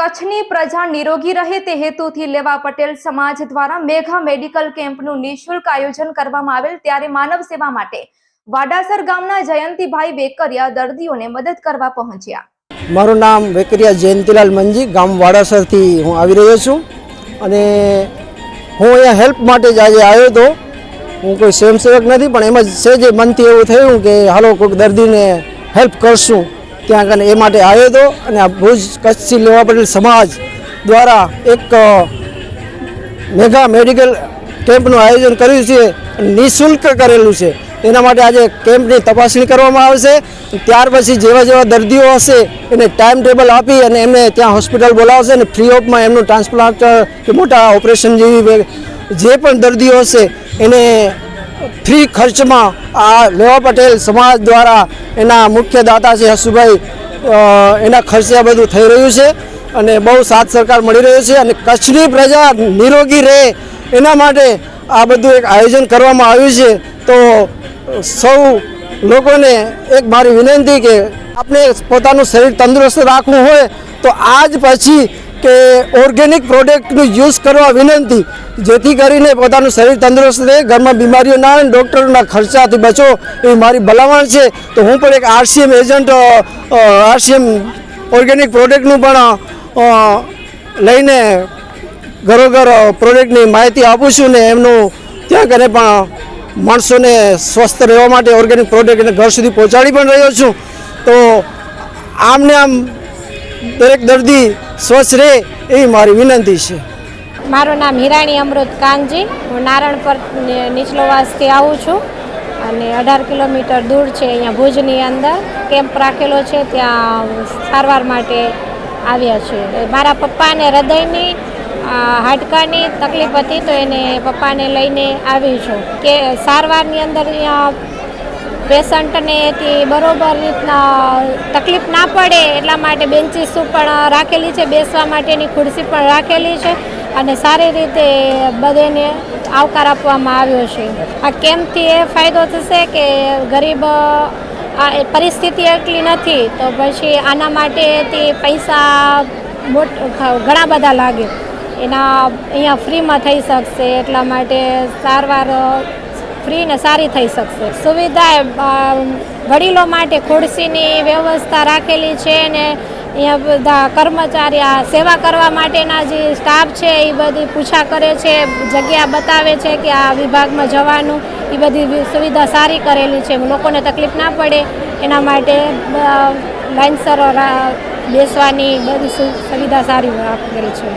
કચ્છની પ્રજા નિરોગી રહે તે હેતુથી લેવા પટેલ સમાજ દ્વારા મેઘા મેડિકલ કેમ્પનું નિઃશુલ્ક આયોજન કરવામાં આવેલ ત્યારે માનવ સેવા માટે વાડાસર ગામના જયંતિભાઈ વેકરિયા દર્દીઓને મદદ કરવા પહોંચ્યા. મારું નામ વેકરિયા જયંતિલાલ મંજી, ગામ વાડાસરથી હું આવી રહ્યો છું. અને હું અહીંયા હેલ્પ માટે જ આજે આવ્યો હતો. હું કોઈ સ્વયંસેવક નથી, પણ એમાં છે જે મનથી એવું થયું કે હાલો કોઈક દર્દીને હેલ્પ કરશું. ત્યાં આગળ એ માટે આવ્યો હતો અને આ ભુજ કચ્છથી લેવા પટેલ સમાજ દ્વારા એક મેગા મેડિકલ કેમ્પનું આયોજન કર્યું છે નિઃશુલ્ક કરેલું છે. એના માટે આજે કેમ્પની તપાસણી કરવામાં આવશે. ત્યાર પછી જેવા જેવા દર્દીઓ હશે એને ટાઈમ ટેબલ આપી અને એમને ત્યાં હોસ્પિટલ બોલાવશે અને ફ્રી ઓફમાં એમનું ટ્રાન્સપ્લાન્ટ, કે મોટા ઓપરેશન જેવી જે પણ દર્દીઓ હશે એને ફ્રી ખર્ચમાં આ લેવા પટેલ સમાજ દ્વારા એના મુખ્ય દાતા છે હસુભાઈ એના ખર્ચે આ બધું થઈ રહ્યું છે અને બહુ સાથ સરકાર મળી રહ્યો છે અને કચ્છની પ્રજા નિરોગી રહે એના માટે આ બધું એક આયોજન કરવામાં આવ્યું છે. તો સૌ લોકોને એક મારી વિનંતી કે આપણે પોતાનું શરીર તંદુરસ્ત રાખવું હોય તો આજ પછી કે ઓર્ગેનિક પ્રોડક્ટનું યુઝ કરવા વિનંતી, જેથી કરીને પોતાનું શરીર તંદુરસ્ત રહે, ઘરમાં બીમારીઓ ના આવે ડૉક્ટરોના ખર્ચાથી બચો એ મારી ભલામણ છે. તો હું પણ એક આરસીએમ એજન્ટ આરસીએમ ઓર્ગેનિક પ્રોડક્ટનું પણ લઈને ઘરોઘર પ્રોડક્ટની માહિતી આપું છું ને એમનું ત્યાં કરે પણ માણસોને સ્વસ્થ રહેવા માટે ઓર્ગેનિક પ્રોડક્ટ એને ઘર સુધી પહોંચાડી પણ રહ્યો છું. તો આમને આમ દરેક દર્દી સ્વસ્થ રહે એવી મારી વિનંતી છે. મારું નામ હિરાણી અમૃત કાનજી. હું નારણપર ને- નીચલોવાસથી આવું છું અને અઢાર કિલોમીટર દૂર છે અહીંયા ભુજની અંદર. કેમ્પ રાખેલો છે, ત્યાં સારવાર માટે આવ્યા છે. મારા પપ્પાને હૃદયની હાડકાની તકલીફ હતી તો એને પપ્પાને લઈને આવી છું. કે સારવારની અંદર અહીંયા પેશન્ટને એથી બરોબર રીતના તકલીફ ના પડે એટલા માટે બેન્ચીસ પણ રાખેલી છે, બેસવા માટેની ખુરશી પણ રાખેલી છે અને સારી રીતે બધેને આવકાર આપવામાં આવ્યો છે. આ કેમ્પથી એ ફાયદો થશે કે ગરીબ પરિસ્થિતિ એટલી નથી, તો પછી આના માટે તે પૈસા ઘણા બધા લાગે. એના અહીંયા ફ્રીમાં થઈ શકશે એટલા માટે સારવાર ફ્રી ને સારી થઈ શકશે. સુવિધા વડીલો માટે ખુરશીની વ્યવસ્થા રાખેલી છે ને અહીંયા બધા કર્મચારી, આ સેવા કરવા માટેના જે સ્ટાફ છે, એ બધી પૂછા કરે છે, જગ્યા બતાવે છે કે આ વિભાગમાં જવાનું, એ બધી સુવિધા સારી કરેલી છે. લોકોને તકલીફ ના પડે, એના માટે લાઇનસર બેસવાની બધી સુવિધા સારી રાખેલી છે.